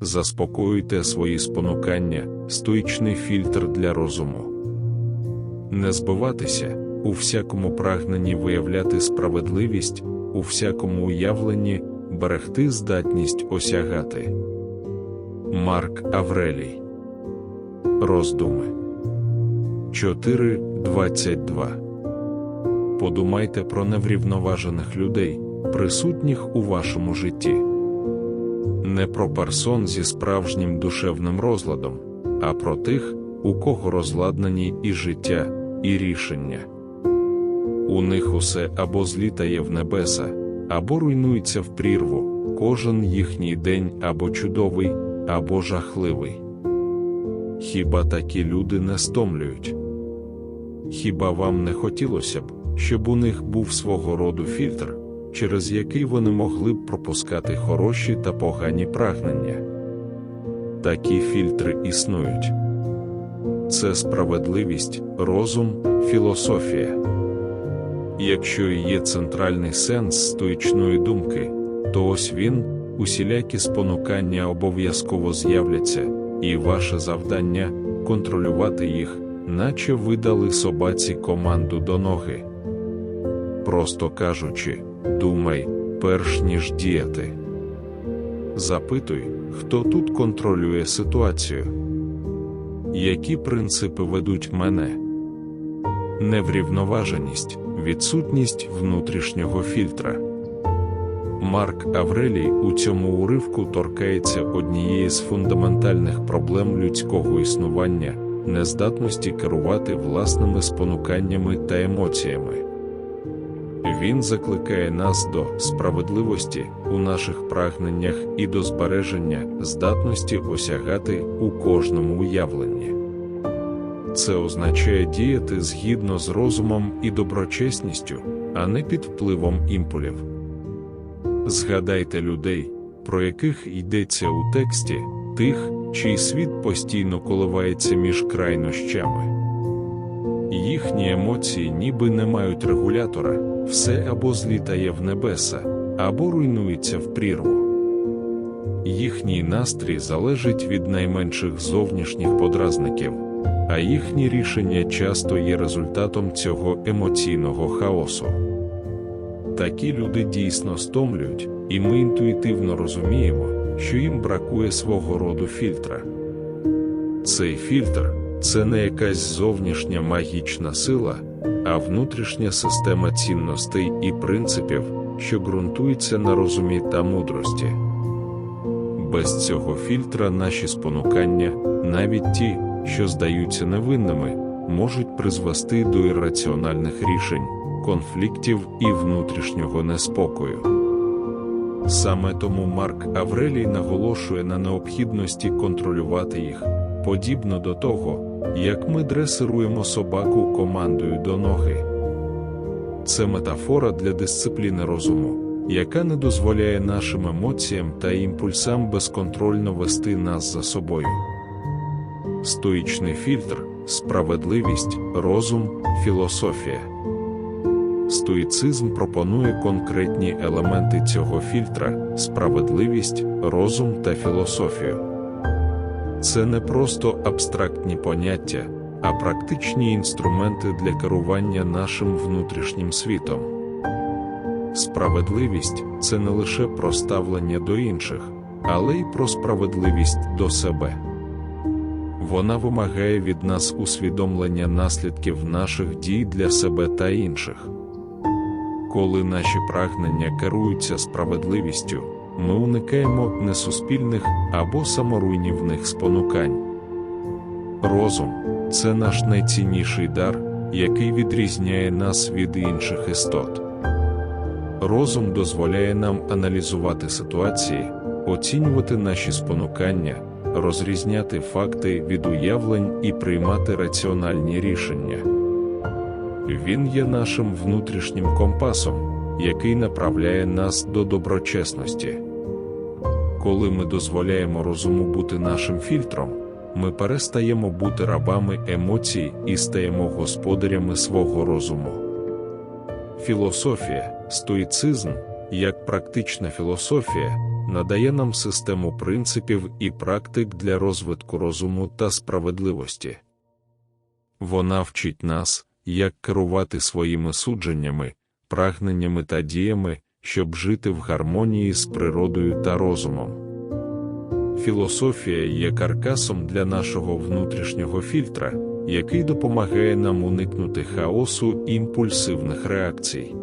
заспокоюйте свої спонукання, стоїчний фільтр для розуму. Не збиватися, у всякому прагненні виявляти справедливість, у всякому уявленні берегти здатність осягати. Марк Аврелій Роздуми 4.22 Подумайте про неврівноважених людей, присутніх у вашому житті. Не про персон зі справжнім душевним розладом, а про тих, у кого розладнані і життя, і рішення. У них усе або злітає в небеса, або руйнується в прірву, кожен їхній день або чудовий, або жахливий. Хіба такі люди не стомлюють? Хіба вам не хотілося б, щоб у них був свого роду фільтр, через який вони могли б пропускати хороші та погані прагнення? Такі фільтри існують. Це справедливість, розум, філософія. Якщо є центральний сенс стоїчної думки, то ось він, усілякі спонукання обов'язково з'являться, і ваше завдання контролювати їх, наче ви дали собаці команду до ноги. Просто кажучи, думай, перш ніж діяти. Запитуй, хто тут контролює ситуацію. Які принципи ведуть мене? Неврівноваженість, відсутність внутрішнього фільтра. Марк Аврелій у цьому уривку торкається однієї з фундаментальних проблем людського існування, нездатності керувати власними спонуканнями та емоціями. Він закликає нас до справедливості у наших прагненнях і до збереження здатності осягати у кожному уявленні. Це означає діяти згідно з розумом і доброчесністю, а не під впливом імпулів. Згадайте людей, про яких йдеться у тексті, тих, чий світ постійно коливається між крайнощами. Їхні емоції ніби не мають регулятора, все або злітає в небеса, або руйнується в прірву. Їхній настрій залежить від найменших зовнішніх подразників, а їхні рішення часто є результатом цього емоційного хаосу. Такі люди дійсно стомлюють, і ми інтуїтивно розуміємо, що їм бракує свого роду фільтра. Цей фільтр це не якась зовнішня магічна сила, а внутрішня система цінностей і принципів, що ґрунтується на розумі та мудрості. Без цього фільтра наші спонукання, навіть ті, що здаються невинними, можуть призвести до ірраціональних рішень, конфліктів і внутрішнього неспокою. Саме тому Марк Аврелій наголошує на необхідності контролювати їх, подібно до того, як ми дресируємо собаку командою до ноги. Це метафора для дисципліни розуму, яка не дозволяє нашим емоціям та імпульсам безконтрольно вести нас за собою. Стоїчний фільтр, справедливість, розум, філософія. Стоїцизм пропонує конкретні елементи цього фільтра: справедливість, розум та філософію. Це не просто абстрактні поняття, а практичні інструменти для керування нашим внутрішнім світом. Справедливість це не лише про ставлення до інших, але й про справедливість до себе. Вона вимагає від нас усвідомлення наслідків наших дій для себе та інших. Коли наші прагнення керуються справедливістю, ми уникаємо несуспільних або саморуйнівних спонукань. Розум це наш найцінніший дар, який відрізняє нас від інших істот. Розум дозволяє нам аналізувати ситуації, оцінювати наші спонукання, розрізняти факти від уявлень і приймати раціональні рішення. Він є нашим внутрішнім компасом, який направляє нас до доброчесності. Коли ми дозволяємо розуму бути нашим фільтром, ми перестаємо бути рабами емоцій і стаємо господарями свого розуму. Філософія, стоїцизм, як практична філософія, надає нам систему принципів і практик для розвитку розуму та справедливості. Вона вчить нас, як керувати своїми судженнями, прагненнями та діями, щоб жити в гармонії з природою та розумом. Філософія є каркасом для нашого внутрішнього фільтра, який допомагає нам уникнути хаосу імпульсивних реакцій.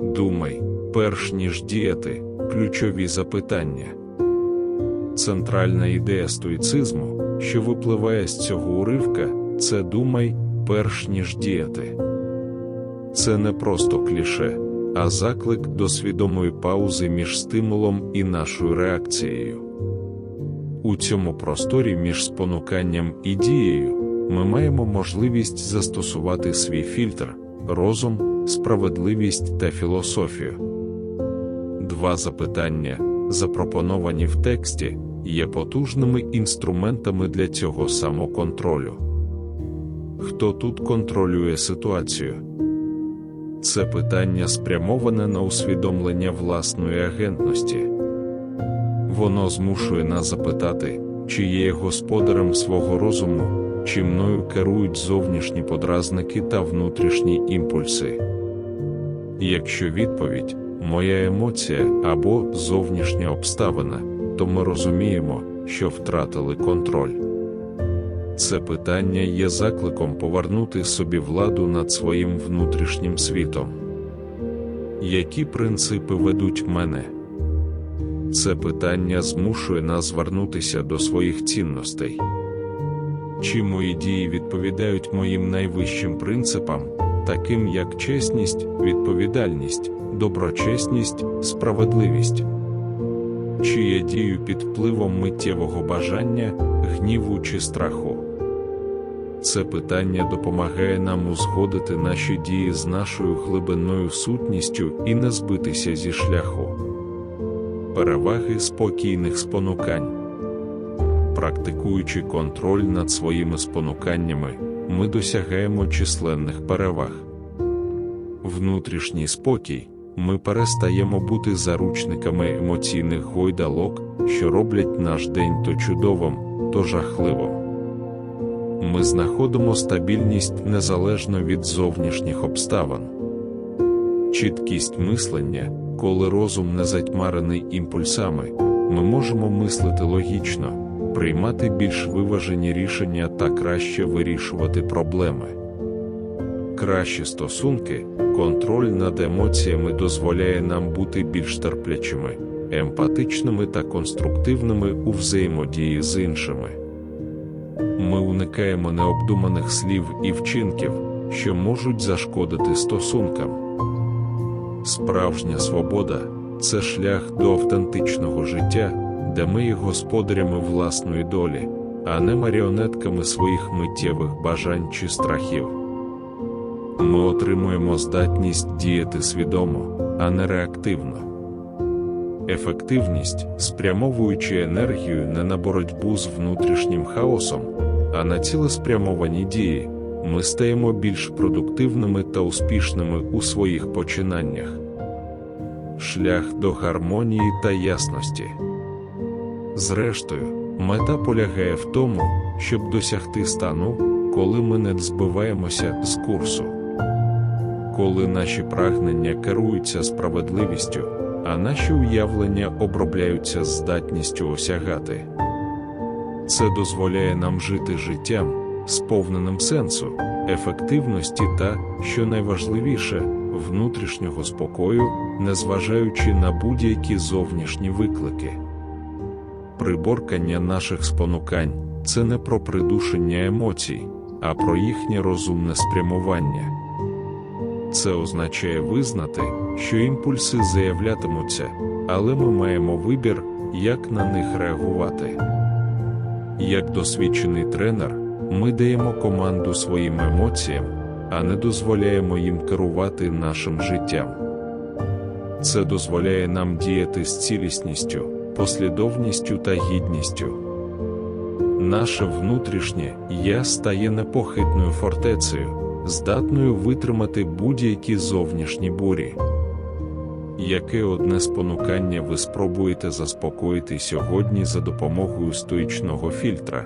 Думай, перш ніж діяти, ключові запитання. Центральна ідея стоїцизму, що випливає з цього уривка, це думай, перш ніж діяти. Це не просто кліше, а заклик до свідомої паузи між стимулом і нашою реакцією. У цьому просторі між спонуканням і дією ми маємо можливість застосувати свій фільтр, розум, справедливість та філософію. Два запитання, запропоновані в тексті, є потужними інструментами для цього самоконтролю. Хто тут контролює ситуацію? Це питання спрямоване на усвідомлення власної агентності. Воно змушує нас запитати, чи є господарем свого розуму, чи мною керують зовнішні подразники та внутрішні імпульси. Якщо відповідь моя емоція або зовнішня обставина, то ми розуміємо, що втратили контроль. Це питання є закликом повернути собі владу над своїм внутрішнім світом. Які принципи ведуть мене? Це питання змушує нас звернутися до своїх цінностей. Чи мої дії відповідають моїм найвищим принципам, таким як чесність, відповідальність, доброчесність, справедливість? Чи я дію під впливом миттєвого бажання, гніву чи страху? Це питання допомагає нам узгодити наші дії з нашою глибинною сутністю і не збитися зі шляху. Переваги спокійних спонукань. Практикуючи контроль над своїми спонуканнями, ми досягаємо численних переваг. Внутрішній спокій ми перестаємо бути заручниками емоційних гойдалок, що роблять наш день то чудовим, то жахливим. Ми знаходимо стабільність незалежно від зовнішніх обставин. Чіткість мислення, коли розум не затьмарений імпульсами, ми можемо мислити логічно, приймати більш виважені рішення та краще вирішувати проблеми. Кращі стосунки, контроль над емоціями дозволяє нам бути більш терплячими, емпатичними та конструктивними у взаємодії з іншими. Ми уникаємо необдуманих слів і вчинків, що можуть зашкодити стосункам. Справжня свобода це шлях до автентичного життя, де ми є господарями власної долі, а не маріонетками своїх миттєвих бажань чи страхів. Ми отримуємо здатність діяти свідомо, а не реактивно. Ефективність, спрямовуючи енергію не на боротьбу з внутрішнім хаосом, а на цілеспрямовані дії, ми стаємо більш продуктивними та успішними у своїх починаннях. Шлях до гармонії та ясності. Зрештою, мета полягає в тому, щоб досягти стану, коли ми не збиваємося з курсу. Коли наші прагнення керуються справедливістю, а наші уявлення обробляються здатністю осягати. Це дозволяє нам жити життям, сповненим сенсу, ефективності та, що найважливіше, внутрішнього спокою, незважаючи на будь-які зовнішні виклики. Приборкання наших спонукань це не про придушення емоцій, а про їхнє розумне спрямування. Це означає визнати, що імпульси заявлятимуться, але ми маємо вибір, як на них реагувати. Як досвідчений тренер, ми даємо команду своїм емоціям, а не дозволяємо їм керувати нашим життям. Це дозволяє нам діяти з цілісністю, послідовністю та гідністю. Наше внутрішнє я стає непохитною фортецею, здатною витримати будь-які зовнішні бурі. Яке одне спонукання ви спробуєте заспокоїти сьогодні за допомогою стоїчного фільтра?